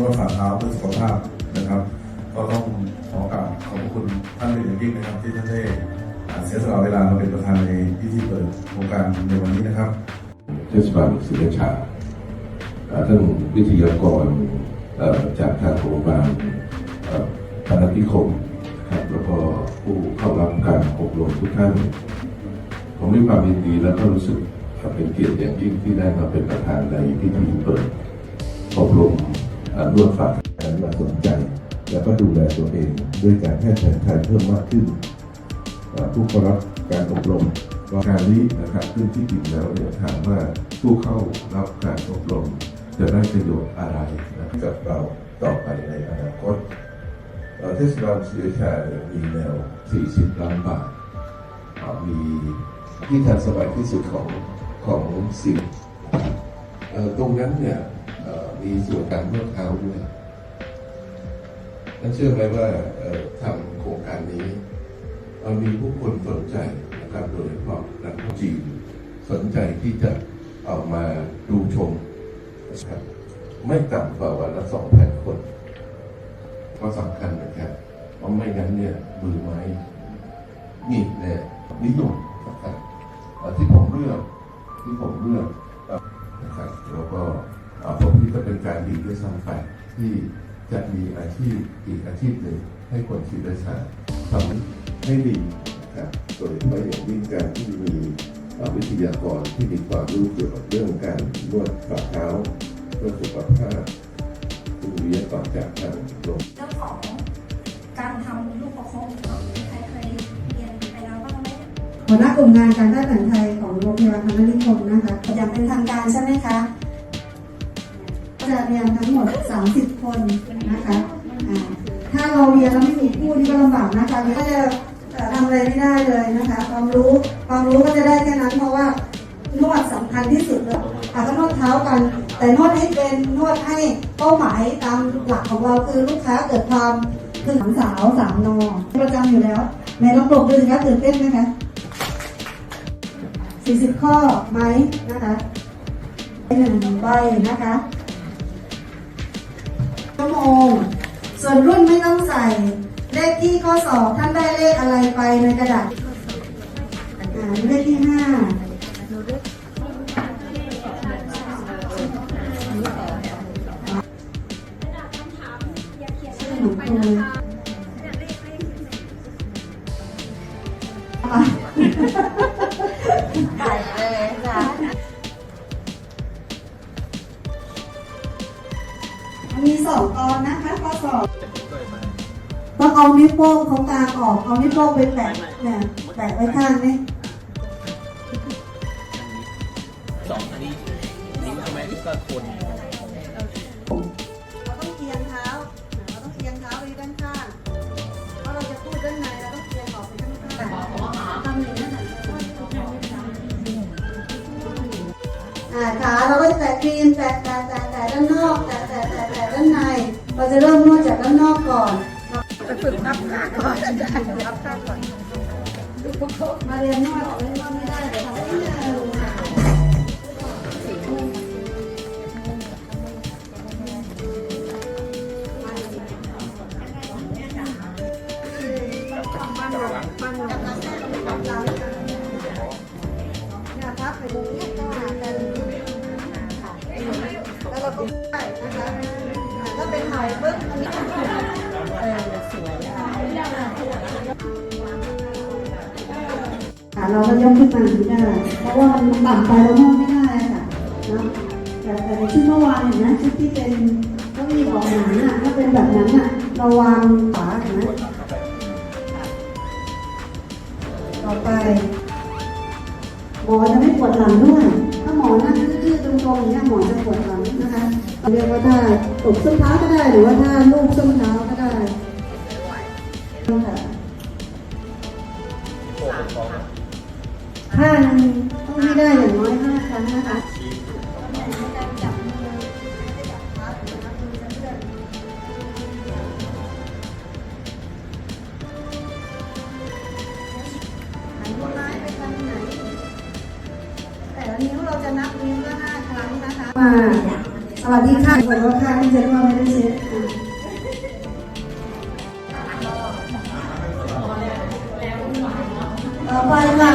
นวดฝ่าเท้าเพื่อสุขภาพนะครับ ก็ต้องขอกราบขอบพระคุณท่านเป็นอย่างยิ่งนะครับ ที่ท่านได้เสียสละเวลามาเป็นประธานในพิธีเปิดโครงการในวันนี้นะครับ เทศบาลศรีราชาท่านวิทยากรจากทางโรงพยาบาลพนักพิคมครับแล้วก็ผู้เข้ารับการอบรมทุกท่านผมมีความยินดีและก็รู้สึกเป็นเกียรติอย่างยิ่งที่ได้มาเป็นประธานในพิธีเปิดอบรม เอ่วดฝ่าการมาสนใจ แล้วก็ดูแลตัวเอง ด้วยการแพทย์แผนไทยเพิ่มมากขึ้น ผู้เข้ารับการอบรมการนี้นะครับขึ้นที่จริงแล้วเนี่ยถามว่าผู้เข้ารับการอบรม จะได้ประโยชน์อะไรนะกับเราต่อไปในอนาคตเอ่อเทศบาลศรีราชามีแนว 40 ล้านบาท มีที่ทันสมัยที่สุดของของสิ่งตรงนั้นเนี่ย มีส่วนการนวดเท้าด้วยท่านเชื่อไหมว่าทำโครงการนี้เอ่อมีผู้คนสนใจนะครับโดยเฉพาะนักท่องจีนสนใจที่จะเอามาดูชมนะครับไม่ต่ำกว่าวันละสองพันคน ก็สำคัญนะครับเพราะไม่งั้นเนี่ยมือไม้มีดเนี่ยนิยมนะครับที่ผมเลือกที่ผมเลือกนะครับแล้วก็ จะเป็นการดีด้วยซ้ำไปที่จะมีอาชีพอีกอาชีพหนึ่งให้คนชีวิตชาติทำให้ดีนะครับโดยเฉพาะอย่างยิ่งการที่มีวิทยากรที่มีความรู้เกี่ยวกับเรื่องการนวดฝ่าเท้าเพื่อสุขภาพคุณวิทยากรจากทางโรงเรื่องของการทำลูกประคบเนาะใครเคยเรียนไปแล้วบ้างไหมหัวหน้ากลุ่มงานการแพทย์แผนไทยของโรงพยาบาลพนัสนิคมนะคะอย่างเป็นทางการใช่ไหมคะ เรียนทั้งหมด 30 คนนะคะถ้าเราเรียนแล้วไม่มีผู้นี่ก็ลำบากนะคะก็จะทำอะไรไม่ได้เลยนะคะ ความรู้ความรู้ก็จะได้แค่นั้นเพราะว่านวดสำคัญที่สุดเลยอาจจะนวดเท้ากัน แต่นวดให้เป็นนวดให้เป้าหมายตามหลักของเราคือลูกค้าเกิดความคือสามสาวสามนอประจำอยู่แล้วในลองปรบดูสิคะตื่นเต้นไหมคะ40 ข้อไหมนะคะหนึ่งใบนะคะ ชั่วโมง ส่วนรุ่นไม่ต้องใส่ เลขที่ข้อสอบท่านได้เลขอะไรไปในกระดาษอ่าเลขที่ห้า มีสองตอนนะคะข้อสอบต้องเอานิ้วโป้งของกลางออก เอานิ้วโป้งไปแปะเนี่ยแปะไว้ข้างนี่สองอันนี้นิ้วใช่ไหมก็คนเราต้องเอียงเท้า เราต้องเอียงเท้าไปด้านข้างเพราะเราจะพูดด้านในเราต้องเอียงออกไปด้านข้างทำอย่างนี้นอ่าขาเราก็จะแตะครีมแตะแตะแตะแตะด้านนอกแตะ ด้านใน เราจะเริ่มนวดจากด้านนอกก่อนจะฝึกนับขาก่อนนับขาก่อนมาเรียนนวดเล่นนวดไม่ได้เดี๋ยวทำไม่ได้แล้วเราก็ได้นะคะ อ่าถ้าเป็นไหมปึ๊บอันนี้เออสวยขาเราก็ย่อมขึ้นมาถึงได้เพราะว่ามันต่ำไปเรานวดไม่ได้ค่ะนะแต่แต่ในชุดเมื่อวานเห็นไหมชุดที่เป็นต้องมีบอกหนังอะถ้าเป็นแบบนั้นอะเราวางขาเห็นไหมต่อไปหมอจะไม่ปวดหลังด้วย ถ้าหมอนั่งดื้อๆตรงๆอย่างเงี้หมอจะปวดหลังนะคะ เรียกว่าถ้าตบส้นเท้าก็ได้ หรือว่าถ้าลูบส้นเท้าก็ได้ค่ะท่าต้องให้ได้อย่างน้อยห้าครั้งนะคะหันนิ้วไม้ไปทางนแต่ละนิ้วเราจะนับนิ้วละห้าครั้งนะคะ วัสดีค่ะขอบคุณค่ะที่จะร่ว่าไม่ได้เช็ดต่อไปค่ะ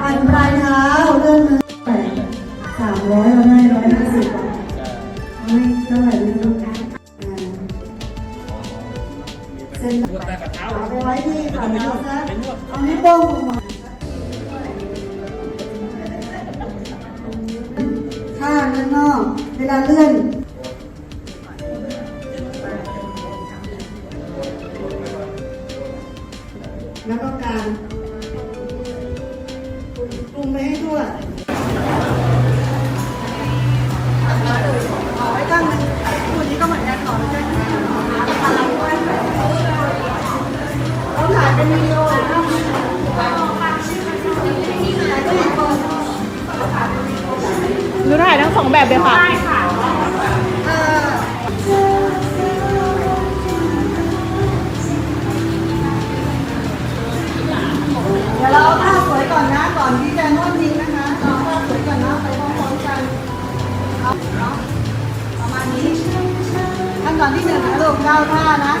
ปั่นปลายเท้าเลื่อนมือสามร้อยเราได้ร้อยห้าสิบ ดีโอนะถ่ายก็เห็นคนหนูถ่ายทั้งสองแบบเลยค่ะเอ่อเดี๋ยวเราเอาผ้าสวยก่อนนะ ก่อนที่จะนวดทิ้งนะคะเราเอาผ้าสวยก่อนนะไปพร้อมๆกันเอาเนาะประมาณนี้ขั้นตอนที่หนึ่งนะลูกเก้าท่านะ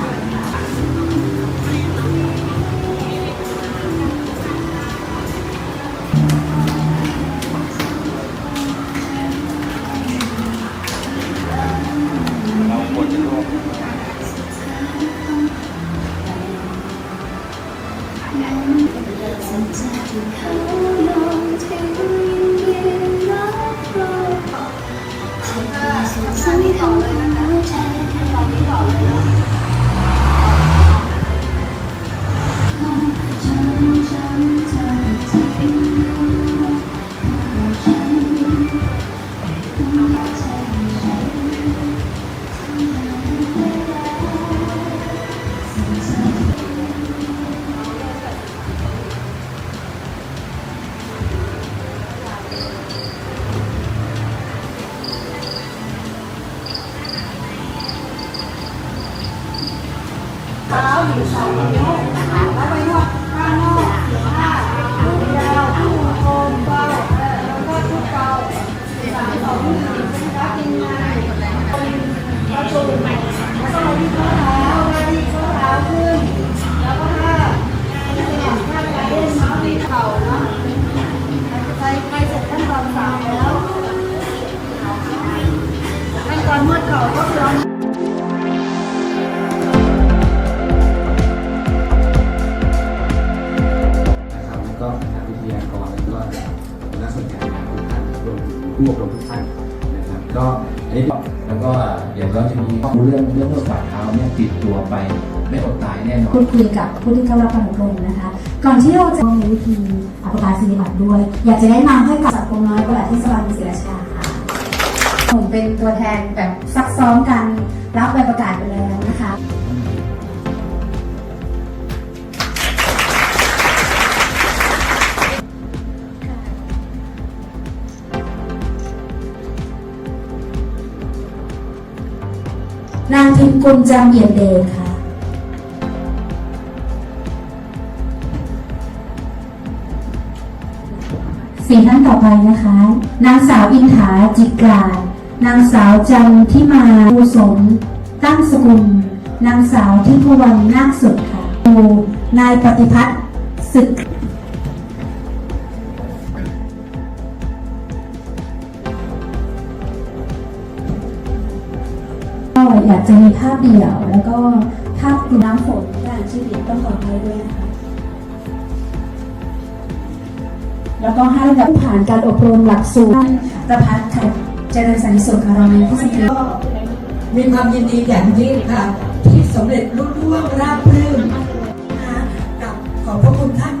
เรื่องเรื่องนวดฝ่าเท้าเนี่ยติดตัวไปไม่อดตายแน่นอนพูดคุยกับผู้ที่เข้ารับการอบรมนะคะ ก่อนที่เราจะมีวิธีอัปการสิริบัตรด้วย อยากจะแนะนำให้กับสังคมน้อยประหลัดเทศบาลเมืองศรีราชาค่ะผมเป็นตัวแทนแบบซักซ้อมกันรับใบประกาศไปแล้วนะคะ นางทิมกุลจำเอี่ยมเดชค่ะ สี่ท่านต่อไปนะคะ นางสาวอินถาจิกาดนางสาวจันทิมาภูสม ตั้งสกุล นางสาวทิพวรรณนาคสุดค่ะครูนายปฏิพัฒน์ศึก ก็อยากจะมีภาพเดี่ยว แล้วก็ภาพกลุ่มน้ำฝนการชื่อเดียวต้องขออภัยด้วยนะคะแล้วก็ให้แบบผ่านการอบรมหลักสูตรประพัฒน์ค่ะเจริญสันติสุขค่ะรองนายกเทศมนตรีมีความยินดีอย่างยิ่งค่ะ ที่สำเร็จรุ่ร่วงราบรื่นนะคะกับขอบพระคุณท่าน